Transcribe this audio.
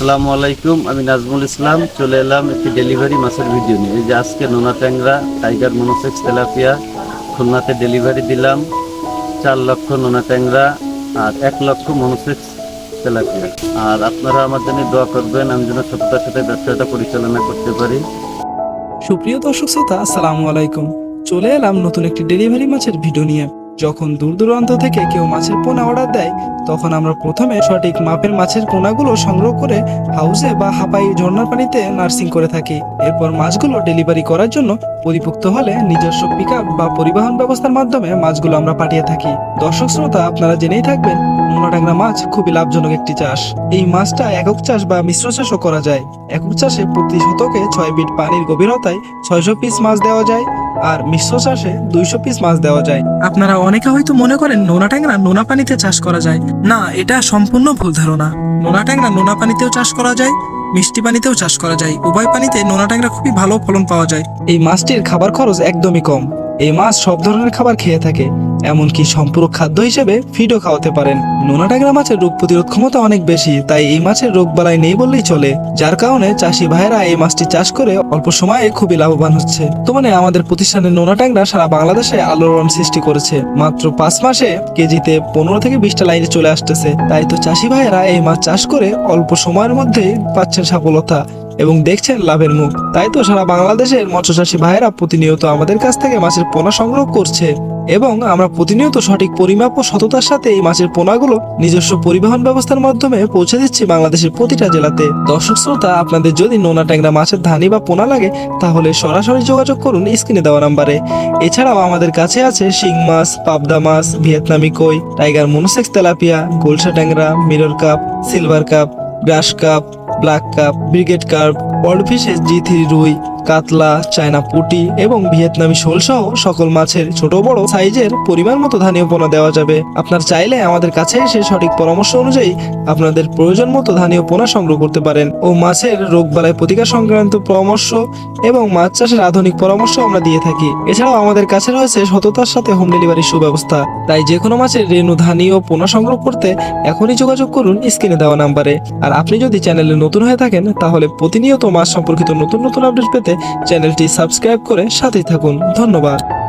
আসসালামু আলাইকুম, আমি নাজমুল ইসলাম। চলে এলাম একটি ডেলিভারি মাছের ভিডিও নিয়ে। এই যে আজকে নোনা ট্যাংরা, টাইগার মনোসেক্স তেলাপিয়া, খুলনাতে ডেলিভারি দিলাম। চার লক্ষ নোনা ট্যাংরা আর এক লক্ষ মনোসেক্স তেলাপিয়া। আর আপনারা আমার জন্য দোয়া করবেন, আমি যেন সততার সাথে ব্যবসাটা পরিচালনা করতে পারি। সুপ্রিয় দর্শক শ্রোতা, আসসালামু আলাইকুম। চলে এলাম নতুন একটি ডেলিভারি মাছের ভিডিও নিয়ে। যখন দূর দূরান্ত থেকে কেউ মাছের পোনা অর্ডার দেয়, তখন আমরা প্রথমে সঠিক মাপের মাছের পোনাগুলো সংগ্রহ করে হাউসে বা হাপাই ঝর্ণার পানিতে নার্সিং করে থাকি। এরপর মাছগুলো ডেলিভারি করার জন্য পরিপুক্ত হলে নিজস্ব পিক বা পরিবহন ব্যবস্থার মাধ্যমে মাছগুলো আমরা পাঠিয়ে থাকি। দর্শক শ্রোতা, আপনারা জেনেই থাকবেন নোনাটাংরা মাছ খুবই লাভজনক একটি চাষ। এই মাছটা একক চাষ বা মিশ্র চাষও করা যায়। একক চাষে প্রতি শতকে ছয় ফিট পানির গভীরতায় ছয়শো পিস মাছ দেওয়া যায়। আর মিশ্র চাষে দুইশো পিস মাছ দেওয়া যায়। আপনারা অনেকে হয়তো মনে করেন নোনা ট্যাংরা নোনা পানিতে চাষ করা যায়। না এটা সম্পূর্ণ ভুল ধারণা। নোনা ট্যাংরা নোনা পানিতেও চাষ করা যায় মিষ্টি পানিতেও চাষ করা যায়। উভয় পানিতে নোনা ট্যাংরা খুবই ভালো ফলন পাওয়া যায়। এই মাছটির খাবার খরচ একদমই কম। এই মাছ সব ধরনের খাবার খেয়ে থাকে। এমনকি সম্পূরক খাদ্য হিসেবে ফিডও খাওয়াতে পারেন। নোনা ট্যাংরা মাছের রোগ প্রতিরোধ ক্ষমতা অনেক বেশি, তাই এই মাছের রোগ বালাই নেই বললেই চলে, যার কারণে চাষি ভাইয়েরা এই মাছটি চাষ করে অল্প সময়ে খুবই লাভবান হচ্ছে। তো মানে আমাদের প্রতিষ্ঠানের নোনা ট্যাংরা সারা বাংলাদেশে আলোড়ন সৃষ্টি করেছে। মাত্র পাঁচ মাসে কেজিতে পনেরো থেকে বিশটা লাইনে চলে আসতেছে। তাই তো চাষি ভাইয়েরা এই মাছ চাষ করে অল্প সময়ের মধ্যেই পাচ্ছেন সফলতা। এবং দেখছেন লাভের মুখ। তাই তো সারা বাংলাদেশের মৎস্য চাষী ভাইয়েরা প্রতিনিয়ত আমাদের কাছ থেকে মাছের পোনা সংগ্রহ করছে এবং আমরা প্রতিনিয়ত সঠিক পরিমাপ ও সততার সাথে এই মাছের পোনাগুলো নিজস্ব পরিবহন ব্যবস্থার মাধ্যমে পৌঁছে দিচ্ছি বাংলাদেশের প্রতিটা জেলাতে। দর্শক শ্রোতা, আপনাদের যদি নোনা ট্যাংরা মাছের ধানি বা পোনা লাগে, তাহলে সরাসরি যোগাযোগ করুন স্ক্রিনে দেওয়া নাম্বারে। এছাড়াও আমাদের কাছে আছে শিং মাছ, পাবদা মাছ, ভিয়েতনামি কই, টাইগার মনোসেক্স তেলাপিয়া, গোলসা ট্যাংরা, mirror carp, silver carp, grass carp black carp brigade carp S G three রুই কাতলা, চায়না পুটি এবং ভিয়েতনামি শোল সহ সকল মাছের ছোট বড় সাইজের পরিমাণ মতো ধানীয় পোনা দেওয়া যাবে। আপনার চাইলে আমাদের কাছে এসে সঠিক পরামর্শ অনুযায়ী আপনাদের প্রয়োজন মতো ধানীয় পোনা সংগ্রহ করতে পারেন। ও মাছের রোগ বালাই প্রতিকার সংক্রান্ত পরামর্শ এবং মাছ চাষের আধুনিক পরামর্শ আমরা দিয়ে থাকি। এছাড়াও আমাদের কাছে রয়েছে সততার সাথে হোম ডেলিভারি সুব্যবস্থা। তাই যে কোনো মাছের রেণু ধানীয় পোনা সংগ্রহ করতে এখনই যোগাযোগ করুন স্ক্রিনে দেওয়া নাম্বারে। আর আপনি যদি চ্যানেলে নতুন হয়ে থাকেন, তাহলে প্রতিনিয়ত মাছ সম্পর্কিত নতুন নতুন আপডেট চ্যানেলটি সাবস্ক্রাইব করে সাথেই থাকুন। ধন্যবাদ।